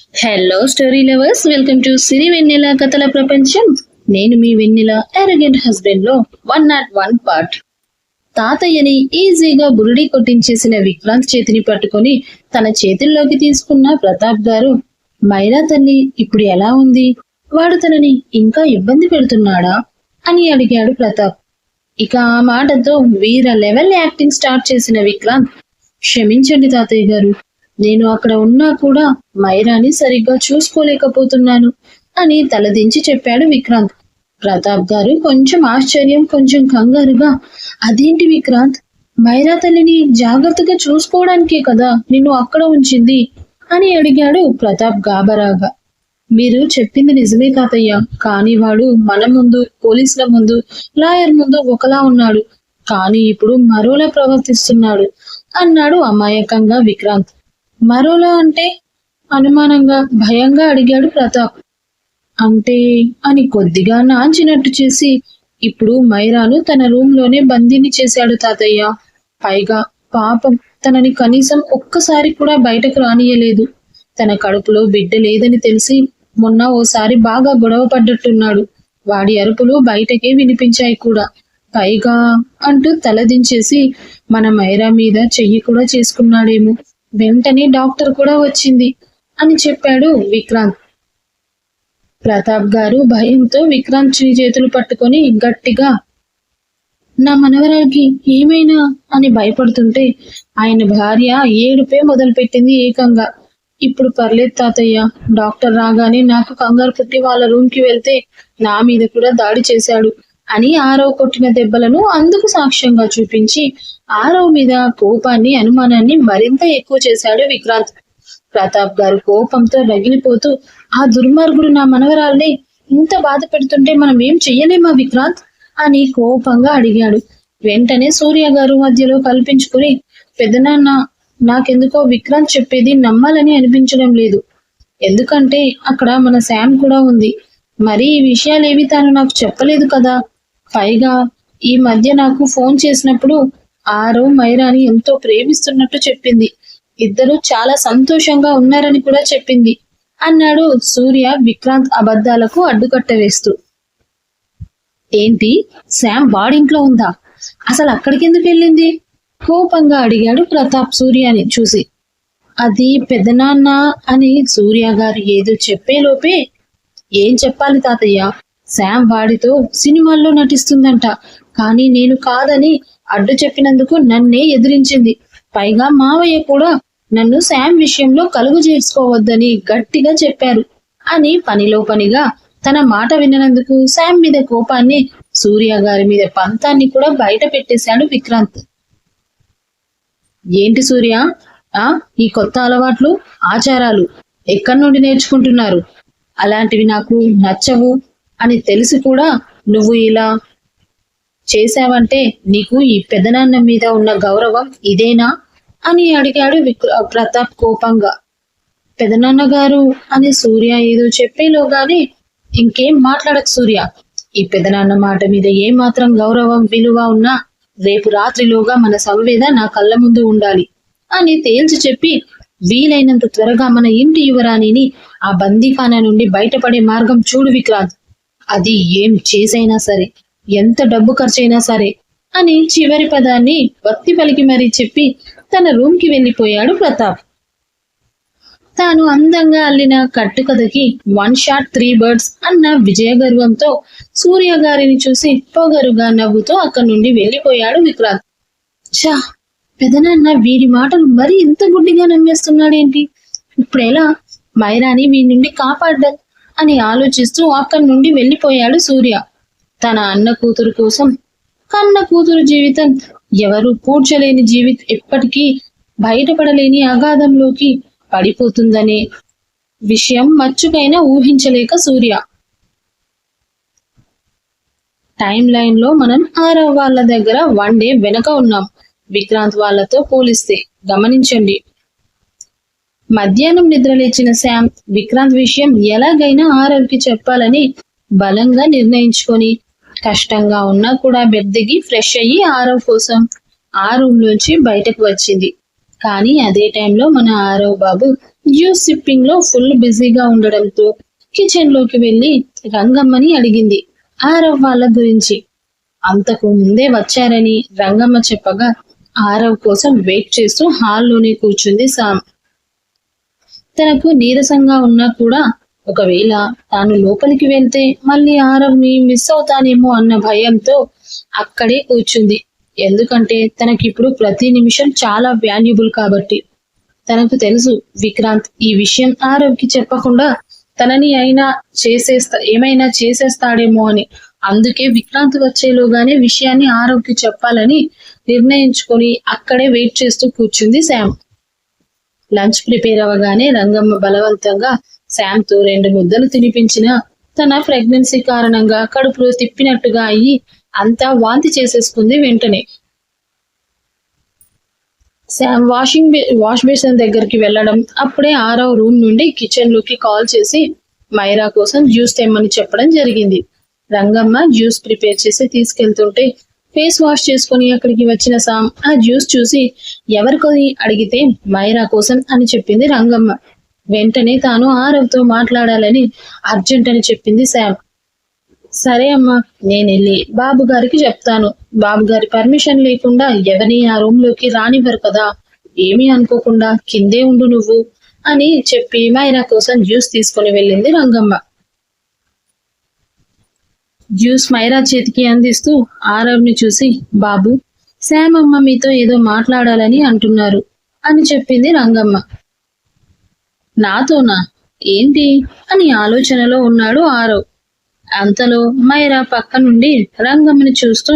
Hello story lovers welcome to Siri Vennela కథల ప్రపంచం నేను మీ వెన్నెల అరగెంట్ హస్బెండ్లో వన్ నాట్ వన్ పార్ట్ తాతయ్యని ఈజీగా బురుడి కొట్టించేసిన విక్రాంత్ చేతిని పట్టుకొని తన చేతుల్లోకి తీసుకున్న ప్రతాప్ గారు మైరా తల్లి ఇప్పుడు ఎలా ఉంది? వాడు తనని ఇంకా ఇబ్బంది పెడుతున్నాడా? అని అడిగాడు ప్రతాప్. ఇక ఆ మాటతో వీర లెవెల్ యాక్టింగ్ స్టార్ట్ చేసిన విక్రాంత్ క్షమించండి తాతయ్య గారు నేను అక్కడ ఉన్నా కూడా మైరాని సరిగ్గా చూసుకోలేకపోతున్నాను అని తలదించి చెప్పాడు విక్రాంత్. ప్రతాప్ గారు కొంచెం ఆశ్చర్యం కొంచెం కంగారుగా అదేంటి విక్రాంత్? మైరా తల్లిని జాగ్రత్తగా చూసుకోవడానికే కదా నిన్ను అక్కడ ఉంచింది? అని అడిగాడు ప్రతాప్ గాబరాగా మీరు చెప్పింది నిజమే తాతయ్య కానీ వాడు మన ముందు పోలీసుల ముందు లాయర్ ముందు ఒకలా ఉన్నాడు. కానీ ఇప్పుడు మరోలా ప్రవర్తిస్తున్నాడు అన్నాడు అమాయకంగా విక్రాంత్. మరోలా అంటే అనుమానంగా భయంగా అడిగాడు ప్రతాప్. అంటే అని కొద్దిగా నాంచినట్టు చేసి ఇప్పుడు మైరాను తన రూమ్లోనే బందీని చేశాడు తాతయ్య. పైగా పాపం తనని కనీసం ఒక్కసారి కూడా బయటకు రానియలేదు. తన కడుపులో బిడ్డ లేదని తెలిసి మొన్న ఓసారి బాగా గొడవ పడ్డట్టున్నాడు. వాడి అరుపులు బయటకే వినిపించాయి కూడా. పైగా అంటూ తలదించేసి మన మైరా మీద చెయ్యి కూడా చేసుకున్నాడేమో. వెంటనే డాక్టర్ కూడా వచ్చింది అని చెప్పాడు విక్రాంత్. ప్రతాప్ గారు భయంతో విక్రాంత్ చిని చేతులు పట్టుకొని గట్టిగా నా మనవరాలకి ఏమైనా? అని భయపడుతుంటే ఆయన భార్య ఏడుపే మొదలుపెట్టింది ఏకంగా. ఇప్పుడు పర్లేదు తాతయ్య డాక్టర్ రాగానే నాకు కంగారు పుట్టి వాళ్ళ రూమ్కి వెళ్తే నా మీద కూడా దాడి చేశాడు అని ఆరో కొట్టిన దెబ్బలను అందుకు సాక్ష్యంగా చూపించి ఆరవ్ మీద కోపాన్ని అనుమానాన్ని మరింత ఎక్కువ చేశాడు విక్రాంత్. ప్రతాప్ గారు కోపంతో రగిలిపోతూ ఆ దుర్మార్గుడు నా మనవరాల్ని ఇంత బాధ పెడుతుంటే మనం ఏం చెయ్యలేమా విక్రాంత్? అని కోపంగా అడిగాడు. వెంటనే సూర్య గారు మధ్యలో కల్పించుకుని పెద్దనాన్న నాకెందుకో విక్రాంత్ చెప్పేది నమ్మాలని అనిపించడం లేదు. ఎందుకంటే అక్కడ మన శామ్ కూడా ఉంది. మరి ఈ విషయాలేవి తాను నాకు చెప్పలేదు కదా. పైగా ఈ మధ్య నాకు ఫోన్ చేసినప్పుడు ఆరో మైరాని ఎంతో ప్రేమిస్తున్నట్టు చెప్పింది. ఇద్దరు చాలా సంతోషంగా ఉన్నారని కూడా చెప్పింది. అన్నాడు సూర్య విక్రాంత్ అబద్ధాలకు అడ్డుకట్ట వేస్తూ. ఏంటి? శామ్ వాడింట్లో ఉందా? అసలు అక్కడికి ఎందుకు వెళ్ళింది? కోపంగా అడిగాడు ప్రతాప్ సూర్యని చూసి. అది పెదనాన్న అని సూర్య గారు ఏదో చెప్పేలోపే ఏం చెప్పాలి తాతయ్య? శామ్ వాడితో సినిమాల్లో నటిస్తుందంట. కానీ నేను కాదని అడ్డు చెప్పినందుకు నన్నే ఎదిరించింది. పైగా మావయ్య కూడా నన్ను శామ్ విషయంలో కలుగు చేసుకోవద్దని గట్టిగా చెప్పారు. అని పనిలో పనిగా తన మాట విననందుకు శామ్ మీద కోపాన్ని సూర్య గారి మీద పంతాన్ని కూడా బయట పెట్టేశాడు విక్రాంత్. ఏంటి సూర్య? ఆ ఈ కొత్త అలవాట్లు ఆచారాలు ఎక్కడి నుండి నేర్చుకుంటున్నారు? అలాంటివి నాకు నచ్చవు అని తెలిసి కూడా నువ్వు ఇలా చేశావంటే నీకు ఈ పెదనాన్న మీద ఉన్న గౌరవం ఇదేనా? అని అడిగాడు విక్ర ప్రతాప్ కోపంగా. పెదనాన్న గారు అని సూర్య ఏదో చెప్పేలోగానే ఇంకేం మాట్లాడకు సూర్య. ఈ పెదనాన్న మాట మీద ఏ మాత్రం గౌరవం విలువ ఉన్నా రేపు రాత్రిలోగా మన సంవేద నా కళ్ళ ముందు ఉండాలి అని తేల్చి చెప్పి వీలైనంత త్వరగా మన ఇంటి యువరాణిని ఆ బందీఖానా నుండి బయటపడే మార్గం చూడు విక్రాంత్. అది ఏం చేసైనా సరే ఎంత డబ్బు ఖర్చైనా సరే అని చివరి పదాన్ని భక్తి పలికి మరీ చెప్పి తన రూమ్కి ప్రతాప్. తాను అందంగా అల్లిన కట్టుకథకి వన్ షాట్ త్రీ బర్డ్స్ అన్న విజయ గర్వంతో సూర్య గారిని చూసి పొగరుగా నవ్వుతూ అక్కడి నుండి వెళ్ళిపోయాడు విక్రాంత్. షా పెదనాన్న వీడి మాటలు మరి ఇంత గుడ్డిగా నమ్మేస్తున్నాడేంటి? ఇప్పుడెలా మైరాని వీడి నుండి కాపాడ అని ఆలోచిస్తూ అక్కడి నుండి వెళ్ళిపోయాడు సూర్య. తన అన్న కూతురు కోసం కన్న కూతురు జీవితం ఎవరు పూడ్చలేని జీవితం ఎప్పటికీ బయటపడలేని అగాధంలోకి పడిపోతుందనే విషయం మచ్చుకైనా ఊహించలేక సూర్య. టైం లైన్లో మనం ఆరవ వాళ్ళ దగ్గర వన్ డే వెనక ఉన్నాం. విక్రాంత్ వాళ్ళతో పోలిస్తే గమనించండి. మధ్యాహ్నం నిద్రలేచిన శామ్ విక్రాంత్ విషయం ఎలాగైనా ఆరవ్కి చెప్పాలని బలంగా నిర్ణయించుకొని కష్టంగా ఉన్నా కూడా బెడ్ దిగి ఫ్రెష్ అయ్యి ఆరవ్ కోసం ఆ రూమ్ నుంచి బయటకు వచ్చింది. కానీ అదే టైంలో మన ఆరవ్ బాబు జ్యూస్ సిప్పింగ్లో ఫుల్ బిజీగా ఉండడంతో కిచెన్లోకి వెళ్ళి రంగమ్మని అడిగింది. ఆరవ్ వాళ్ళ గురించి. అంతకు ముందే వచ్చారని రంగమ్మ చెప్పగా ఆరవ్ కోసం వెయిట్ చేస్తూ హాల్లోనే కూర్చుంది సామ్. తనకు నీరసంగా ఉన్నా కూడా ఒకవేళ తాను లోపలికి వెళ్తే మళ్ళీ ఆరవ్ని మిస్ అవుతానేమో అన్న భయంతో అక్కడే కూర్చుంది. ఎందుకంటే తనకిప్పుడు ప్రతి నిమిషం చాలా వాల్యుబుల్ కాబట్టి. తనకు తెలుసు విక్రాంత్ ఈ విషయం ఆరవ్కి చెప్పకుండా తనని అయినా చేసేస్తా ఏమైనా చేసేస్తాడేమో అని. అందుకే విక్రాంత్ వచ్చేలోగానే విషయాన్ని ఆరవ్కి చెప్పాలని నిర్ణయించుకొని అక్కడే వెయిట్ చేస్తూ కూర్చుంది శామ్ లంచ్ ప్రిపేర్ అవ్వగానే రంగమ్మ బలవంతంగా శామ్ రెండు ముద్దలు తినిపించిన తన ప్రెగ్నెన్సీ కారణంగా కడుపులో తిప్పినట్టుగా అయ్యి అంతా వాంతి చేసేసుకుంది వెంటనే. శామ్ వాషింగ్ వాష్ బేసిన్ దగ్గరికి వెళ్ళడం అప్పుడే ఆరవ రూమ్ నుండి కిచెన్లోకి కాల్ చేసి మైరా కోసం జ్యూస్ తెమ్మని చెప్పడం జరిగింది. రంగమ్మ జ్యూస్ ప్రిపేర్ చేసి తీసుకెళ్తుంటే ఫేస్ వాష్ చేసుకొని అక్కడికి వచ్చిన సామ్ ఆ జ్యూస్ చూసి ఎవరికొని అడిగితే మైరా కోసం అని చెప్పింది రంగమ్మ. వెంటనే తాను ఆరవ్తో మాట్లాడాలని అర్జెంట్ అని చెప్పింది శామ్ సరే అమ్మా నేను వెళ్ళి బాబు గారికి చెప్తాను. బాబు గారి పర్మిషన్ లేకుండా ఎవరిని ఆ రూమ్లోకి రానివ్వరు కదా. ఏమీ అనుకోకుండా కిందే ఉండు నువ్వు అని చెప్పి మైరా కోసం జ్యూస్ తీసుకొని వెళ్ళింది రంగమ్మ. జ్యూస్ మైరా చేతికి అందిస్తూ ఆరవ్ని చూసి బాబు శ్యామమ్మ మీతో ఏదో మాట్లాడాలని అంటున్నారు అని చెప్పింది రంగమ్మ. నాతోనా? ఏంటి? అని ఆలోచనలో ఉన్నాడు ఆరవ్ అంతలో మైరా పక్క నుండి రంగమ్మని చూస్తూ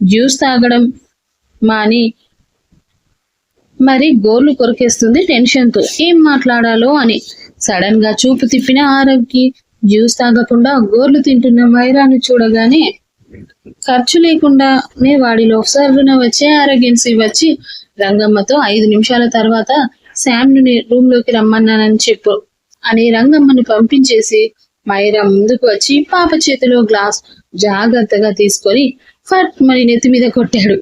జ్యూస్ తాగడం మాని మరి గోర్లు కొరికేస్తుంది టెన్షన్తో ఏం మాట్లాడాలో? అని. సడన్గా చూపు తిప్పిన ఆరవ్కి జ్యూస్ తాగకుండా గోర్లు తింటున్న మైరాను చూడగానే ఖర్చు లేకుండానే వాడిలో సర్రున వచ్చే ఆరోగ్యన్సీ వచ్చి రంగమ్మతో ఐదు నిమిషాల తర్వాత శామ్ను రూమ్లోకి రమ్మన్నానని చెప్పు అని రంగమ్మను పంపించేసి మైరా ముందుకు వచ్చి పాప చేతిలో గ్లాస్ జాగ్రత్తగా తీసుకొని ఫట్ మరి నెత్తి మీద కొట్టాడు.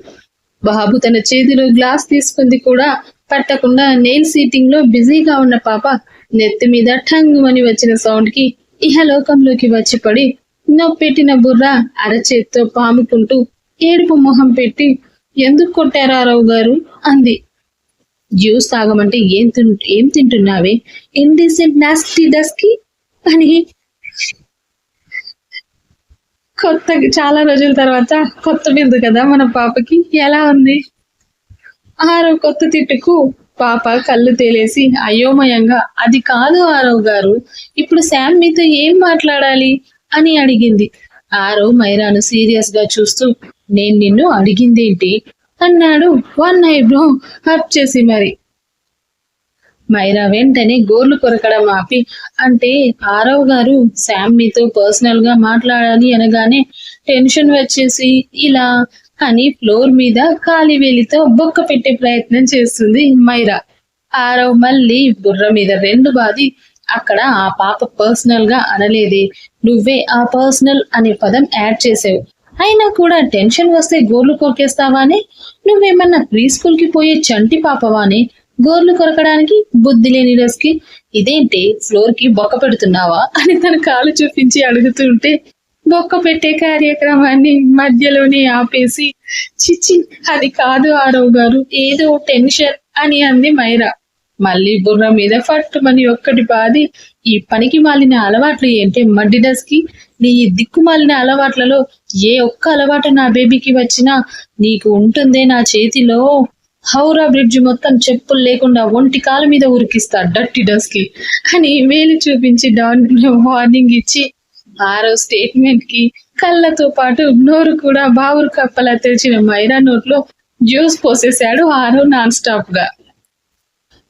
బాబు తన చేతిలో గ్లాస్ తీసుకుంది కూడా పట్టకుండా నెయిల్ సీటింగ్లో బిజీగా ఉన్న పాప నెత్తి మీద టంగ్ అని వచ్చిన సౌండ్కి ఇహలోకంలోకి వచ్చి పడి నొప్పెట్టిన బుర్ర అరచేత్తో పాముకుంటూ ఏడుపు మొహం పెట్టి ఎందుకు కొట్టారా రావు గారు అంది. జ్యూస్ తాగమంటే ఏం తిన్ ఏం తింటున్నావే? ఇండీసెంట్ నాస్టీ డస్కి అని కొత్త చాలా రోజుల తర్వాత కొత్త బిందు కదా మన పాపకి. ఎలా ఉంది? ఆరవ్ కొత్త తిట్టుకు పాప కళ్ళు తేలేసి అయోమయంగా అది కాదు ఆరవ్ గారు ఇప్పుడు శామ్ మీతో ఏం మాట్లాడాలి? అని అడిగింది. ఆరవ్ మైరాను సీరియస్గా చూస్తూ నేను నిన్ను అడిగిందేంటి? అన్నాడు. వన్ ఐబ్రో అప్ చేసి మరి. మైరా వెంటనే గోర్లు కొరకడం ఆపి అంటే ఆరవ్ గారు శామ్ మీతో పర్సనల్గా మాట్లాడాలి అనగానే టెన్షన్ వచ్చేసి ఇలా అని ఫ్లోర్ మీద కాలి వేలితో బొక్క పెట్టే ప్రయత్నం చేస్తుంది మైరా. ఆరవ్ మళ్ళీ బుర్ర మీద రెండు బాది అక్కడ ఆ పాప పర్సనల్గా అనలేదే. నువ్వే ఆ పర్సనల్ అనే పదం యాడ్ చేసావు. అయినా కూడా టెన్షన్ వస్తే గోర్లు కొరికేస్తావానే నువ్వేమన్నా ప్రీ స్కూల్కి పోయే చంటి పాపవానే? గోర్లు కొరకడానికి బుద్ధి లేని రస్కి ఇదేంటి ఫ్లోర్కి బొక్క పెడుతున్నావా అని తన కాలు చూపించి అడుగుతుంటే బొక్క పెట్టే కార్యక్రమాన్ని మధ్యలోనే ఆపేసి చిచి అది కాదు ఆరవ్ గారు ఏదో టెన్షన్ అని అంది మైరా. మళ్ళీ బుర్ర మీద ఫట్టుమని ఒక్కటి బాది ఈ పనికి మాలిన అలవాట్లు ఏంటి మడ్డి డస్కి నీ ఈ దిక్కుమాలిన అలవాట్లలో ఏ ఒక్క అలవాటు నా బేబీకి వచ్చినా నీకు ఉంటుందే నా చేతిలో. హౌరా బ్రిడ్జ్ మొత్తం చెప్పులు లేకుండా ఒంటి కాలు మీద ఉరికిస్తా డట్టి డస్కి అని వేలు చూపించి డాన్ వార్నింగ్ ఇచ్చి ఆరో స్టేట్మెంట్కి కళ్ళతో పాటు నోరు కూడా బావురు కప్పలా తెరిచిన మైరా నోట్లో జ్యూస్ పోసేశాడు ఆరో నాన్ స్టాప్గా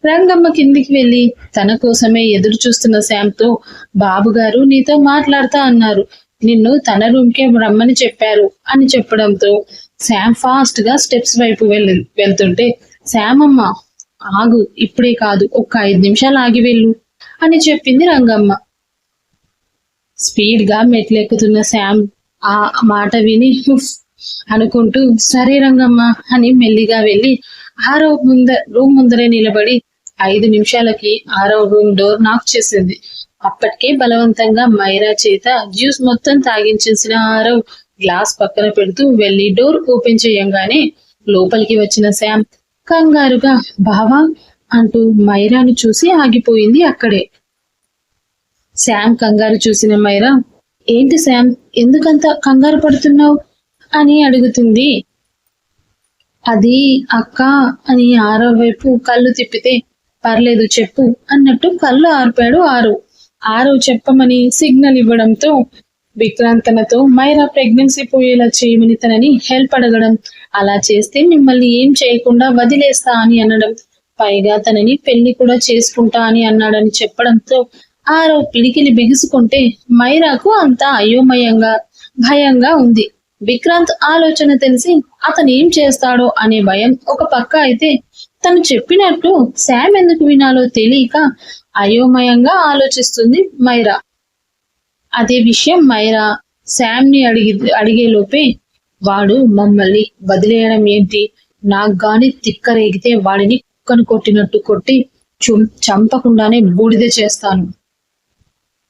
రంగమ్మ కిందికి వెళ్ళి తన కోసమే ఎదురు చూస్తున్న శ్యామ్తో బాబుగారు నీతో మాట్లాడతా అన్నారు. నిన్ను తన రూమ్ కే రమ్మని చెప్పారు అని చెప్పడంతో శామ్ ఫాస్ట్గా స్టెప్స్ వైపు వెళ్ళి వెళ్తుంటే శామమ్మ ఆగు ఇప్పుడే కాదు ఒక్క ఐదు నిమిషాలు ఆగి వెళ్ళు అని చెప్పింది రంగమ్మ. స్పీడ్గా మెట్లెక్కుతున్న శామ్ ఆ మాట విని అనుకుంటూ సరే రంగమ్మ అని మెల్లిగా వెళ్ళి ఆ రూమ్ ముంద రూమ్ ముందరే నిలబడి ఐదు నిమిషాలకి ఆరవ రూమ్ డోర్ నాక్ చేసింది. అప్పటికే బలవంతంగా మైరా చేత జ్యూస్ మొత్తం తాగించేసిన ఆరవ్ గ్లాస్ పక్కన పెడుతూ వెళ్ళి డోర్ ఓపెన్ చేయంగానే లోపలికి వచ్చిన శామ్ కంగారుగా బావా అంటూ మైరాను చూసి ఆగిపోయింది అక్కడే. శామ్ కంగారు చూసిన మైరా ఏంటి శామ్ ఎందుకంత కంగారు పడుతున్నావు? అని అడుగుతుంది. అది అక్క అని ఆరో వైపు కళ్ళు తిప్పితే పర్లేదు చెప్పు అన్నట్టు కళ్ళు ఆర్పాడు ఆరు. ఆరు చెప్పమని సిగ్నల్ ఇవ్వడంతో విక్రాంతనతో మైరా ప్రెగ్నెన్సీ పోయేలా చేయమని తనని హెల్ప్ అడగడం. అలా చేస్తే మిమ్మల్ని ఏం చేయకుండా వదిలేస్తా అని అనడం. పైగా తనని పెళ్ళి కూడా చేసుకుంటా అని అన్నాడని చెప్పడంతో ఆరో పిడికిలి బిగుసుకుంటే మైరాకు అంతా అయోమయంగా భయంగా ఉంది. విక్రాంత్ ఆలోచన తెలిసి అతను ఏం చేస్తాడో అనే భయం ఒక పక్క అయితే తను చెప్పినట్టు శామ్ ఎందుకు వినాలో తెలియక అయోమయంగా ఆలోచిస్తుంది మైరా. అదే విషయం మైరా శామ్ని అడిగి అడిగేలోపే వాడు మమ్మల్ని వదిలేయడం ఏంటి? నాకు గాని తిక్కరేగితే వాడిని కుక్కను కొట్టినట్టు కొట్టి చంపకుండానే బూడిద చేస్తాను.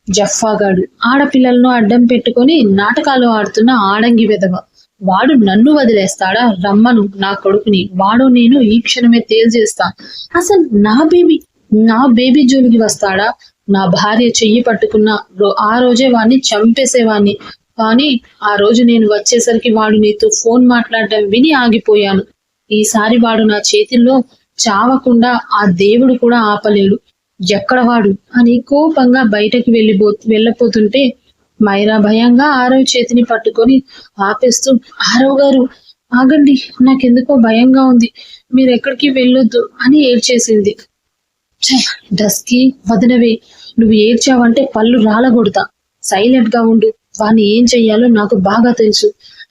జఫ్ఫాగాడు ఆడపిల్లలను అడ్డం పెట్టుకొని నాటకాలు ఆడుతున్న ఆడంగి వెదవ వాడు నన్ను వదిలేస్తాడా? రమ్మను నా కొడుకుని. వాడు నేను ఈ క్షణమే తేల్చేస్తా. అసలు నా బేబీ నా బేబీ జోలికి వస్తాడా? నా భార్య చెయ్యి పట్టుకున్న రో- ఆ రోజే వాడిని చంపేసేవాణ్ణి. కానీ ఆ రోజు నేను వచ్చేసరికి వాడు నీతో ఫోన్ మాట్లాడటం విని ఆగిపోయాను. ఈసారి వాడు నా చేతిలో చావకుండా ఆ దేవుడు కూడా ఆపలేడు. ఎక్కడ వాడు? అని కోపంగా బయటకు వెళ్ళిపో వెళ్ళపోతుంటే మైరా భయంగా ఆరవ్ చేతిని పట్టుకొని ఆపేస్తూ ఆరవ్ గారు ఆగండి నాకెందుకో భయంగా ఉంది. మీరు ఎక్కడికి వెళ్ళొద్దు అని ఏడ్చేసింది. డస్కి డస్కీ వదనవే నువ్వు ఏడ్చావంటే పళ్ళు రాలగొడతా. సైలెంట్గా ఉండు. వాణ్ణి ఏం చెయ్యాలో నాకు బాగా తెలుసు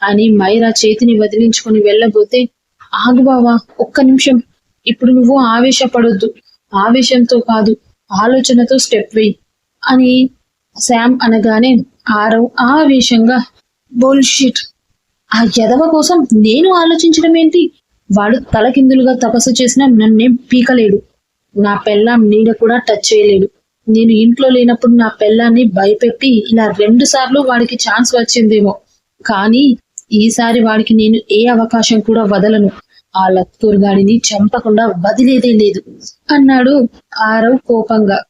అని మైరా చేతిని వదిలించుకొని వెళ్ళబోతే ఆగు బావా ఒక్క నిమిషం. ఇప్పుడు నువ్వు ఆవేశపడొద్దు. ఆవేశంతో కాదు ఆలోచనతో స్టెప్ వేయి అని శామ్ అనగానే ఆరవ్ ఆవేశంగా బోల్షిట్ ఆ ఎదవ కోసం నేను ఆలోచించడం ఏంటి? వాడు తలకిందులుగా తపస్సు చేసినా నన్నేం పీకలేడు. నా పెళ్ళాం నీడ కూడా టచ్ చేయలేడు నేను ఇంట్లో లేనప్పుడు నా పెళ్ళాన్ని భయపెట్టి ఇలా రెండు సార్లు వాడికి ఛాన్స్ వచ్చిందేమో. కానీ ఈసారి వాడికి నేను ఏ అవకాశం కూడా వదలను. ఆ లత్తూర్ గాడిని చంపకుండా వదిలేదే లేదు అన్నాడు ఆరవ్ కోపంగా.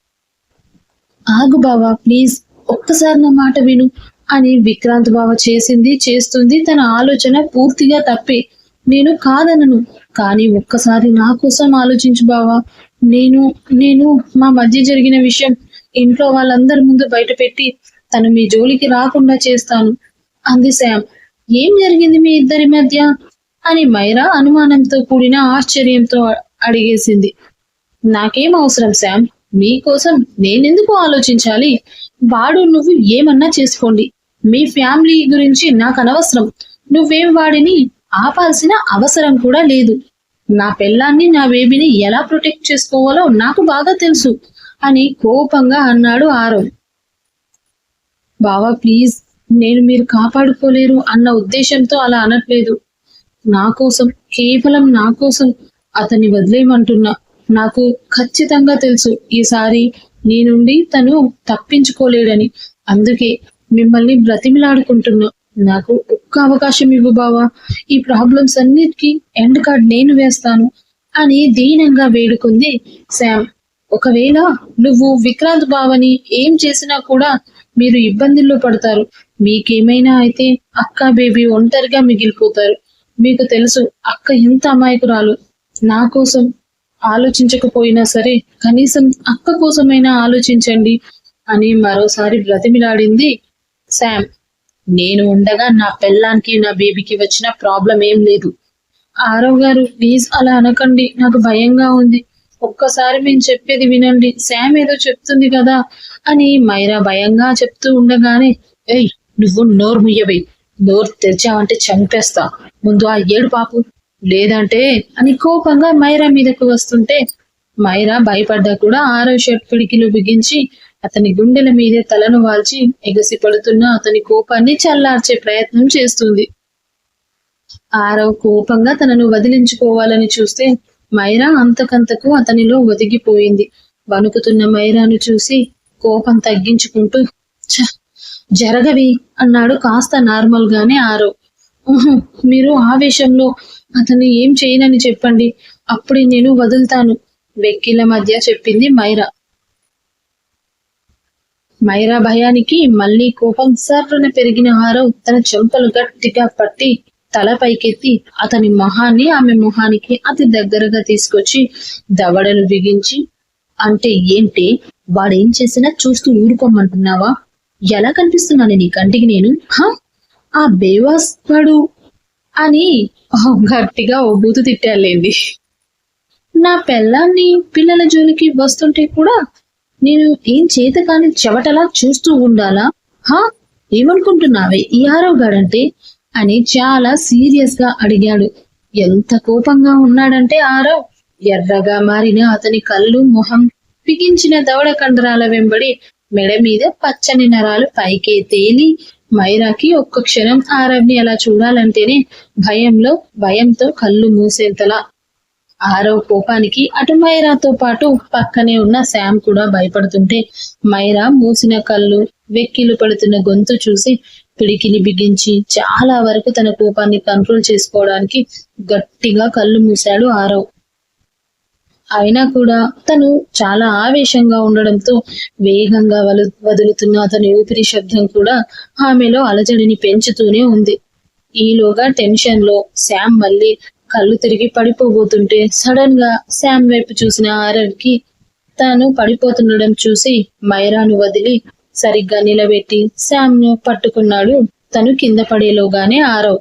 ఆగు బావా ప్లీజ్. ఒక్కసారి నా మాట విను అని విక్రాంత్ బావ చేసింది చేస్తుంది. తన ఆలోచన పూర్తిగా తప్పి. నేను కాదనను కానీ ఒక్కసారి నా కోసం ఆలోచించు బావా. నేను నేను మా మధ్య జరిగిన విషయం ఇంట్లో వాళ్ళందరి ముందు బయట పెట్టి తను మీ జోలికి రాకుండా చేస్తాను. అంది శామ్ ఏం జరిగింది మీ ఇద్దరి మధ్య? అని మైరా అనుమానంతో కూడిన ఆశ్చర్యంతో అడిగేసింది. నాకేం అవసరం శామ్ మీకోసం నేనెందుకు ఆలోచించాలి? వాడు నువ్వు ఏమన్నా చేసుకోండి. మీ ఫ్యామిలీ గురించి నాకు అనవసరం నువ్వేం వాడిని ఆపాల్సిన అవసరం కూడా లేదు. నా పెళ్ళాన్ని నా బేబీని ఎలా ప్రొటెక్ట్ చేసుకోవాలో నాకు బాగా తెలుసు అని కోపంగా అన్నాడు ఆరవ్. బావా ప్లీజ్ నేను మీరు కాపాడుకోలేరు అన్న ఉద్దేశంతో అలా అనట్లేదు. నా కోసం కేవలం నా కోసం అతన్ని వదిలేయమంటున్నా. నాకు ఖచ్చితంగా తెలుసు ఈసారి నీ నుండి తను తప్పించుకోలేడని. అందుకే మిమ్మల్ని బ్రతిమిలాడుకుంటున్నా. నాకు ఒక్క అవకాశం ఇవ్వు బావా. ఈ ప్రాబ్లమ్స్ అన్నిటికీ ఎండ్ కార్డ్ నేను వేస్తాను అని దీనంగా వేడుకుంది శామ్ ఒకవేళ నువ్వు విక్రాంత్ బావని ఏం చేసినా కూడా మీరు ఇబ్బందుల్లో పడతారు. మీకేమైనా అయితే అక్క బేబీ ఒంటరిగా మిగిలిపోతారు. మీకు తెలుసు అక్క ఎంత అమాయకురాలు. నా కోసం ఆలోచించకపోయినా సరే కనీసం అక్క కోసమైనా ఆలోచించండి అని మరోసారి బ్రతిమిలాడింది శామ్. నేను ఉండగా నా పెళ్ళానికి నా బేబీకి వచ్చిన ప్రాబ్లం ఏం లేదు. ఆరవ్ గారు ప్లీజ్ అలా అనకండి. నాకు భయంగా ఉంది. ఒక్కసారి మేము చెప్పేది వినండి. శామ్ ఏదో చెప్తుంది కదా అని మైరా భయంగా చెప్తూ ఉండగానే ఏయ్ నువ్వు నోరు ముయ్యవే. నోరు తెరిచావంటే చంపేస్తా. ముందు ఆ ఏడు పాపు లేదంటే అని కోపంగా మైరా మీదకు వస్తుంటే మైరా భయపడ్డా కూడా ఆరో షర్ట్ పిడికిలు బిగించి అతని గుండెల మీదే తలను వాల్చి ఎగసి పడుతున్న అతని కోపాన్ని చల్లార్చే ప్రయత్నం చేస్తుంది. ఆరవ్ కోపంగా తనను వదిలించుకోవాలని చూస్తే మైరా అంతకంతకు అతనిలో ఒదిగిపోయింది. వణుకుతున్న మైరాను చూసి కోపం తగ్గించుకుంటూ జరగవి అన్నాడు కాస్త నార్మల్ గానే ఆరవ్ మీరు ఆవేశంలో అతను ఏం చేయనని చెప్పండి. అప్పుడే నేను వదులుతాను. వెక్కిల మధ్య చెప్పింది మైరా. మైరా భయానికి మళ్ళీ కోపం సర్రున పెరిగిన హారవ్ తన చెంపలు గట్టిగా పట్టి తల పైకెత్తి అతని మొహాన్ని ఆమె మొహానికి అతి దగ్గరగా తీసుకొచ్చి దవడలు బిగించి అంటే ఏంటి? వాడేం చేసినా చూస్తూ ఊరుకోమంటున్నావా? ఎలా కనిపిస్తున్నాను నీ కంటికి నేను? హా? ఆ బేవాస్ అని గట్టిగా ఓ బూతు తిట్టాలేండి నా పెళ్ళాన్ని పిల్లల జోలికి వస్తుంటే కూడా నేను ఏం చేత కాని చెవటలా చూస్తూ ఉండాలా? హా? ఏమనుకుంటున్నావే? ఈ ఆరవ్ గాడంటే? అని చాలా సీరియస్గా అడిగాడు. ఎంత కోపంగా ఉన్నాడంటే ఆరవ్ ఎర్రగా మారిన అతని కళ్ళు మొహం పిగించిన దవడ కండరాల వెంబడి మెడ మీద పచ్చని నరాలు పైకే తేలి మైరాకి ఒక్క క్షణం ఆరవ్ని అలా చూడాలంటేనే భయంలో భయంతో కళ్ళు మూసేంతలా. ఆరవ్ కోపానికి అటు మైరాతో పాటు పక్కనే ఉన్న శామ్ కూడా భయపడుతుంటే మైరా మూసిన కళ్ళు వెక్కిలు పడుతున్న గొంతు చూసి పిడికిలి బిగించి చాలా వరకు తన కోపాన్ని కంట్రోల్ చేసుకోవడానికి గట్టిగా కళ్ళు మూశాడు ఆరవ్. అయినా కూడా తను చాలా ఆవేశంగా ఉండడంతో వేగంగా వలు వదులుతున్న అతని ఊపిరి శబ్దం కూడా ఆమెలో అలజడిని పెంచుతూనే ఉంది. ఈలోగా టెన్షన్లో శామ్ మళ్ళీ కళ్ళు తిరిగి పడిపోబోతుంటే సడన్గా శామ్ వైపు చూసిన ఆరవ్కి తాను పడిపోతుండడం చూసి మైరాను వదిలి సరిగ్గా నిలబెట్టి శామ్ను పట్టుకున్నాడు తను కింద పడేలోగానే ఆరవ్.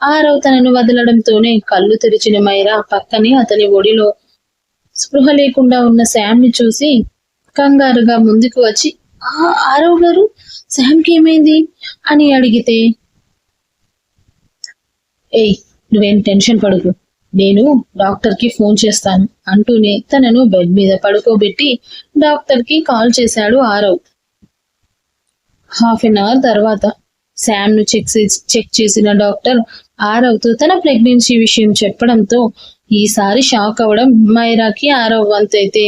ఆరవ్ తనను వదలడంతోనే కళ్ళు తెరిచిన మైరా పక్కనే అతని ఒడిలో స్పృహ లేకుండా ఉన్న శామ్ని చూసి కంగారుగా ముందుకు వచ్చి "ఆ, ఆరవ్ గారు శామ్కి ఏమైంది? అని అడిగితే ఏయ్ నువ్వేం టెన్షన్ పడుకు. నేను డాక్టర్కి ఫోన్ చేస్తాను అంటూనే తనను బెడ్ మీద పడుకోబెట్టి డాక్టర్కి కాల్ చేశాడు ఆరవ్. హాఫ్ అన్ అవర్ తర్వాత శామ్ను చెక్ చెక్ చేసిన డాక్టర్ ఆరవ్తో తన ప్రెగ్నెన్సీ విషయం చెప్పడంతో ఈసారి షాక్ అవ్వడం మైరాకి ఆరో వంతైతే.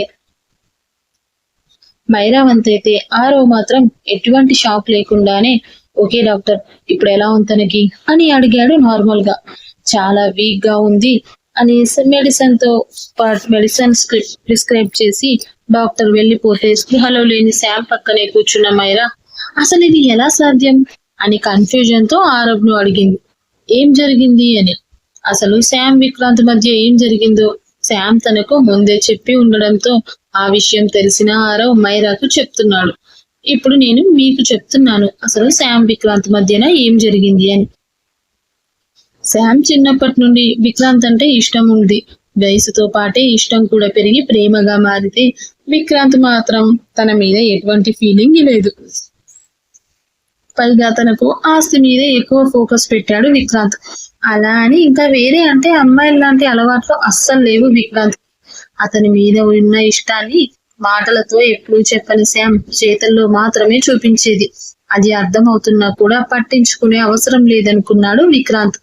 మైరా వంతైతే ఆరో మాత్రం ఎటువంటి షాక్ లేకుండానే ఓకే డాక్టర్ ఇప్పుడు ఎలా ఉంది తనకి? అని అడిగాడు నార్మల్గా చాలా వీక్గా ఉంది అని మెడిసిన్తో మెడిసిన్ స్క్రిప్ట్ ప్రిస్క్రైబ్ చేసి డాక్టర్ వెళ్ళిపోతే స్పృహలో లేని శామ్ పక్కనే కూర్చున్న మైరా అసలు ఇది ఎలా సాధ్యం? అని కన్ఫ్యూజన్తో ఆరవ్ను అడిగింది. ఏం జరిగింది? అని. అసలు శామ్ విక్రాంత్ మధ్య ఏం జరిగిందో శామ్ తనకు ముందే చెప్పి ఉండడంతో ఆ విషయం తెలిసిన ఆరవ్ మైరాకు చెప్తున్నాడు. ఇప్పుడు నేను మీకు చెప్తున్నాను అసలు శామ్ విక్రాంత్ మధ్యన ఏం జరిగింది అని. శామ్ చిన్నప్పటి నుండి విక్రాంత్ అంటే ఇష్టం ఉంది. వయసుతో పాటే ఇష్టం కూడా పెరిగి ప్రేమగా మారితే విక్రాంత్ మాత్రం తన మీద ఎటువంటి ఫీలింగ్ లేదు. పైగా తనకు ఆస్తి మీదే ఎక్కువ ఫోకస్ పెట్టాడు విక్రాంత్. అలా అని ఇంకా వేరే అంటే అమ్మాయిల లాంటి అలవాట్లు అస్సలు లేవు విక్రాంత్. అతని మీద ఉన్న ఇష్టాన్ని మాటలతో ఎప్పుడూ చెప్పని శామ్ చేతల్లో మాత్రమే చూపించేది. అది అర్థమవుతున్నా కూడా పట్టించుకునే అవసరం లేదనుకున్నాడు విక్రాంత్.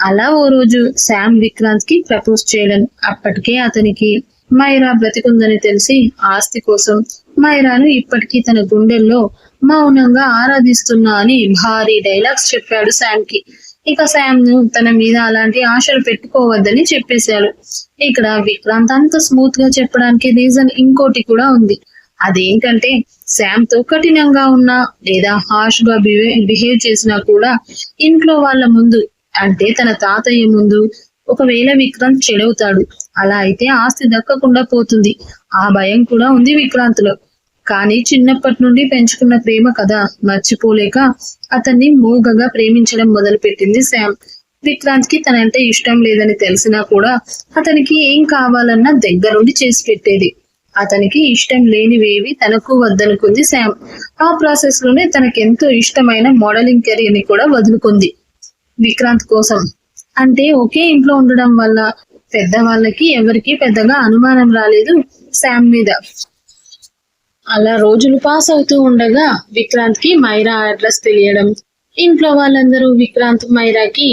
అలా ఓ రోజు శామ్ విక్రాంత్కి ప్రపోజ్ చేయడం అప్పటికే అతనికి మైరా బ్రతికుందని తెలిసి ఆస్తి కోసం మైరాను ఇప్పటికీ తన గుండెల్లో మౌనంగా ఆరాధిస్తున్నా అని భారీ డైలాగ్స్ చెప్పాడు శామ్కి ఇక శామ్ను తన మీద అలాంటి ఆశలు పెట్టుకోవద్దని చెప్పేశాడు ఇక్కడ విక్రాంత్ అంత స్మూత్గా చెప్పడానికి రీజన్ ఇంకోటి కూడా ఉంది. అదేంటంటే శామ్తో కఠినంగా ఉన్నా లేదా హార్ష్గా బిహేవ్ చేసినా కూడా ఇంట్లో వాళ్ళ ముందు అంటే తన తాతయ్య ముందు ఒకవేళ విక్రాంత్ చెడవుతాడు అలా అయితే ఆస్తి దక్కకుండా పోతుంది. ఆ భయం కూడా ఉంది విక్రాంత్లో కానీ చిన్నప్పటి నుండి పెంచుకున్న ప్రేమ కదా మర్చిపోలేక అతన్ని మూగగా ప్రేమించడం మొదలుపెట్టింది శామ్. విక్రాంత్కి తనంటే ఇష్టం లేదని తెలిసినా కూడా అతనికి ఏం కావాలన్నా దగ్గరుండి చేసి పెట్టేది. అతనికి ఇష్టం లేనివేవి తనకు వద్దనుకుంది శామ్. ఆ ప్రాసెస్లోనే తనకెంతో ఇష్టమైన మోడలింగ్ కెరీర్ని కూడా వదులుకుంది విక్రాంత్ కోసం. అంటే ఒకే ఇంట్లో ఉండడం వల్ల పెద్దవాళ్ళకి ఎవరికి పెద్దగా అనుమానం రాలేదు శామ్ మీద. అలా రోజులు పాస్ అవుతూ ఉండగా విక్రాంత్కి మైరా అడ్రస్ తెలియడం. ఇంట్లో వాళ్ళందరూ విక్రాంత్ మైరాకి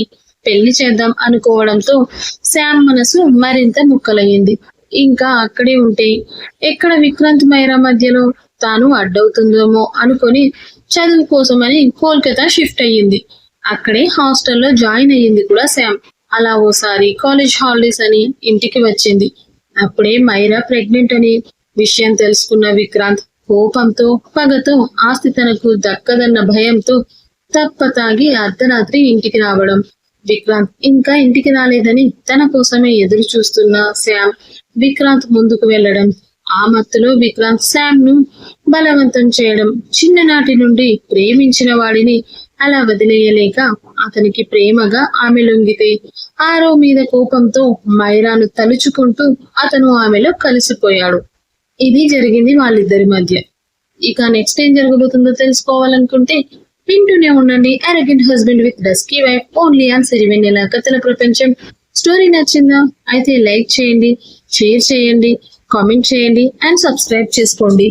పెళ్ళి చేద్దాం అనుకోవడంతో శామ్ మనసు మరింత ముక్కలయ్యింది. ఇంకా అక్కడే ఉంటే ఎక్కడ విక్రాంత్ మైరా మధ్యలో తాను అడ్డవుతుందేమో అనుకొని చదువు కోసమని కోల్కతా షిఫ్ట్ అయ్యింది. అక్కడే హాస్టల్లో జాయిన్ అయ్యింది కూడా శామ్. అలా ఓసారి కాలేజ్ హాలిడేస్ అని ఇంటికి వచ్చింది. అప్పుడే మైరా ప్రెగ్నెంట్ అని విషయం తెలుసుకున్న విక్రాంత్ కోపంతో పగతో ఆస్తి తనకు దక్కదన్న భయంతో తప్ప తాగి అర్ధరాత్రి ఇంటికి రావడం. విక్రాంత్ ఇంకా ఇంటికి రాలేదని తన కోసమే ఎదురు చూస్తున్న శ్యామ్ విక్రాంత్ ముందుకు వెళ్ళడం. ఆ మత్తులో విక్రాంత్ శామ్ను బలవంతం చేయడం. చిన్ననాటి నుండి ప్రేమించిన వాడిని అలా వదిలేయలేక అతనికి ప్రేమగా ఆమె లొంగితే ఆరో మీద కోపంతో మైరాను తలుచుకుంటూ అతను ఆమెలో కలిసిపోయాడు. ఇది జరిగింది వాళ్ళిద్దరి మధ్య. ఇక నెక్స్ట్ ఏం జరగబోతుందో తెలుసుకోవాలనుకుంటే వింటూనే ఉండండి. Arrogant husband with dusky wife only on Sirivennela కథల ప్రపంచం. స్టోరీ నచ్చిందా? అయితే లైక్ చేయండి షేర్ చేయండి కామెంట్ చేయండి అండ్ సబ్స్క్రైబ్ చేసుకోండి.